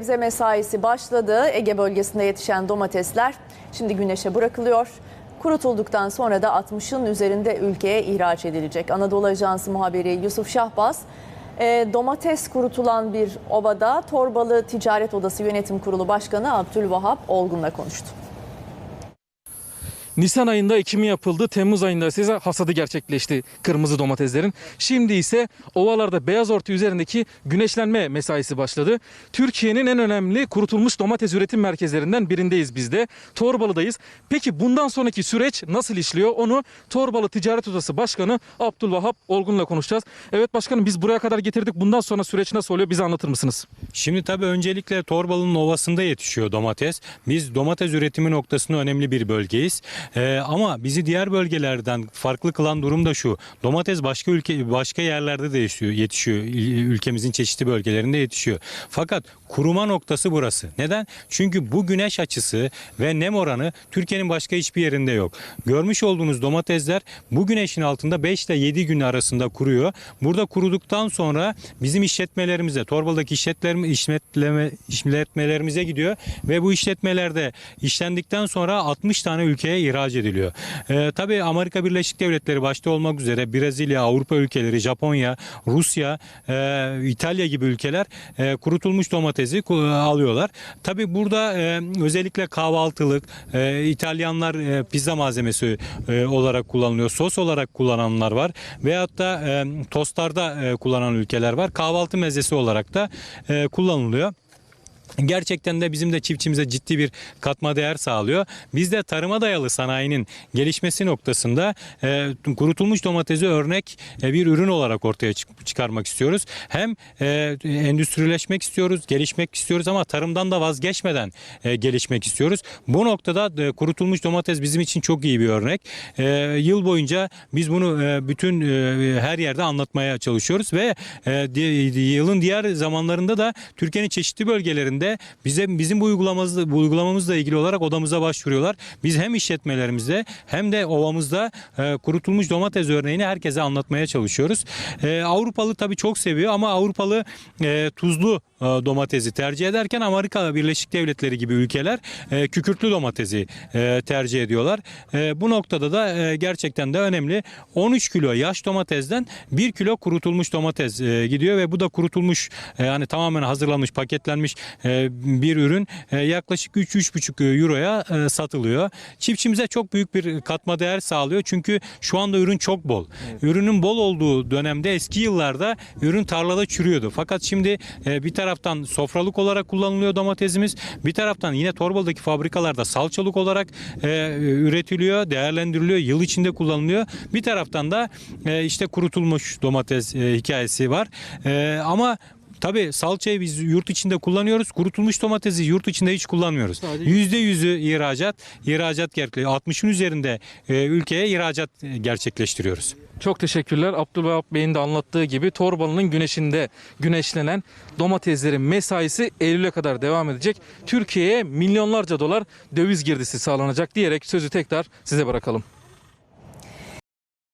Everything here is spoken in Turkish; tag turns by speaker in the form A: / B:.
A: sebze mesaisi başladı. Ege bölgesinde yetişen domatesler şimdi güneşe bırakılıyor. Kurutulduktan sonra da 60'ın üzerinde ülkeye ihraç edilecek. Anadolu Ajansı muhabiri Yusuf Şahbaz, e, domates kurutulan bir ovada Torbalı Ticaret Odası Yönetim Kurulu Başkanı Abdülvahap Olgun'la konuştu.
B: Nisan ayında ekimi yapıldı. Temmuz ayında ise hasadı gerçekleşti kırmızı domateslerin. Şimdi ise ovalarda beyaz orta üzerindeki güneşlenme mesaisi başladı. Türkiye'nin en önemli kurutulmuş domates üretim merkezlerinden birindeyiz biz de. Torbalı'dayız. Peki bundan sonraki süreç nasıl işliyor? Onu Torbalı Ticaret Odası Başkanı Abdülvahap Olgun'la konuşacağız. Evet başkanım biz buraya kadar getirdik. Bundan sonra süreç nasıl oluyor? Bize anlatır mısınız?
C: Şimdi tabii öncelikle Torbalı'nın ovasında yetişiyor domates. Biz domates üretimi noktasında önemli bir bölgeyiz. Ee, ama bizi diğer bölgelerden farklı kılan durum da şu. Domates başka ülke başka yerlerde de yetişiyor, yetişiyor. Ülkemizin çeşitli bölgelerinde yetişiyor. Fakat kuruma noktası burası. Neden? Çünkü bu güneş açısı ve nem oranı Türkiye'nin başka hiçbir yerinde yok. Görmüş olduğunuz domatesler bu güneşin altında 5 ile 7 gün arasında kuruyor. Burada kuruduktan sonra bizim işletmelerimize, Torbalı'daki işletmelerime, işletleme, işletmelerimize gidiyor ve bu işletmelerde işlendikten sonra 60 tane ülkeye ihraç ediliyor. Ee, tabii Amerika Birleşik Devletleri başta olmak üzere Brezilya, Avrupa ülkeleri, Japonya, Rusya, e, İtalya gibi ülkeler e, kurutulmuş domatesi ku- alıyorlar. Tabii burada e, özellikle kahvaltılık, e, İtalyanlar e, pizza malzemesi e, olarak kullanılıyor. Sos olarak kullananlar var. Veyahut da e, tostlarda e, kullanan ülkeler var. Kahvaltı mezesi olarak da e, kullanılıyor. Gerçekten de bizim de çiftçimize ciddi bir katma değer sağlıyor. Biz de tarıma dayalı sanayinin gelişmesi noktasında e, kurutulmuş domatesi örnek e, bir ürün olarak ortaya çık- çıkarmak istiyoruz. Hem e, endüstrileşmek istiyoruz, gelişmek istiyoruz ama tarımdan da vazgeçmeden e, gelişmek istiyoruz. Bu noktada e, kurutulmuş domates bizim için çok iyi bir örnek. E, yıl boyunca biz bunu e, bütün e, her yerde anlatmaya çalışıyoruz ve e, di- yılın diğer zamanlarında da Türkiye'nin çeşitli bölgelerinde bize bizim bu uygulamamızla, bu uygulamamızla ilgili olarak odamıza başvuruyorlar. Biz hem işletmelerimizde hem de ovamızda e, kurutulmuş domates örneğini herkese anlatmaya çalışıyoruz. E, Avrupalı tabii çok seviyor ama Avrupalı e, tuzlu e, domatesi tercih ederken Amerika Birleşik Devletleri gibi ülkeler e, kükürtlü domatesi e, tercih ediyorlar. E, bu noktada da e, gerçekten de önemli. 13 kilo yaş domatesden 1 kilo kurutulmuş domates e, gidiyor ve bu da kurutulmuş e, yani tamamen hazırlanmış paketlenmiş e, bir ürün e, yaklaşık 3-3,5 euroya e, satılıyor. Çiftçimize çok büyük bir katma değer sağlıyor çünkü şu anda ürün çok bol. Ürünün bol olduğu dönemde eski yıllarda ürün tarlada çürüyordu. Fakat şimdi e, bir taraftan sofralık olarak kullanılıyor domatesimiz. Bir taraftan yine Torbalı'daki fabrikalarda salçalık olarak e, üretiliyor, değerlendiriliyor, yıl içinde kullanılıyor. Bir taraftan da e, işte kurutulmuş domates e, hikayesi var. E, ama Tabii salçayı biz yurt içinde kullanıyoruz. Kurutulmuş domatesi yurt içinde hiç kullanmıyoruz. Yüzde yüzü ihracat, ihracat gerçekleştiriyor. 60'ın üzerinde e, ülkeye ihracat e, gerçekleştiriyoruz.
B: Çok teşekkürler. Abdülvahap Bey'in de anlattığı gibi Torbalı'nın güneşinde güneşlenen domateslerin mesaisi Eylül'e kadar devam edecek. Türkiye'ye milyonlarca dolar döviz girdisi sağlanacak diyerek sözü tekrar size bırakalım.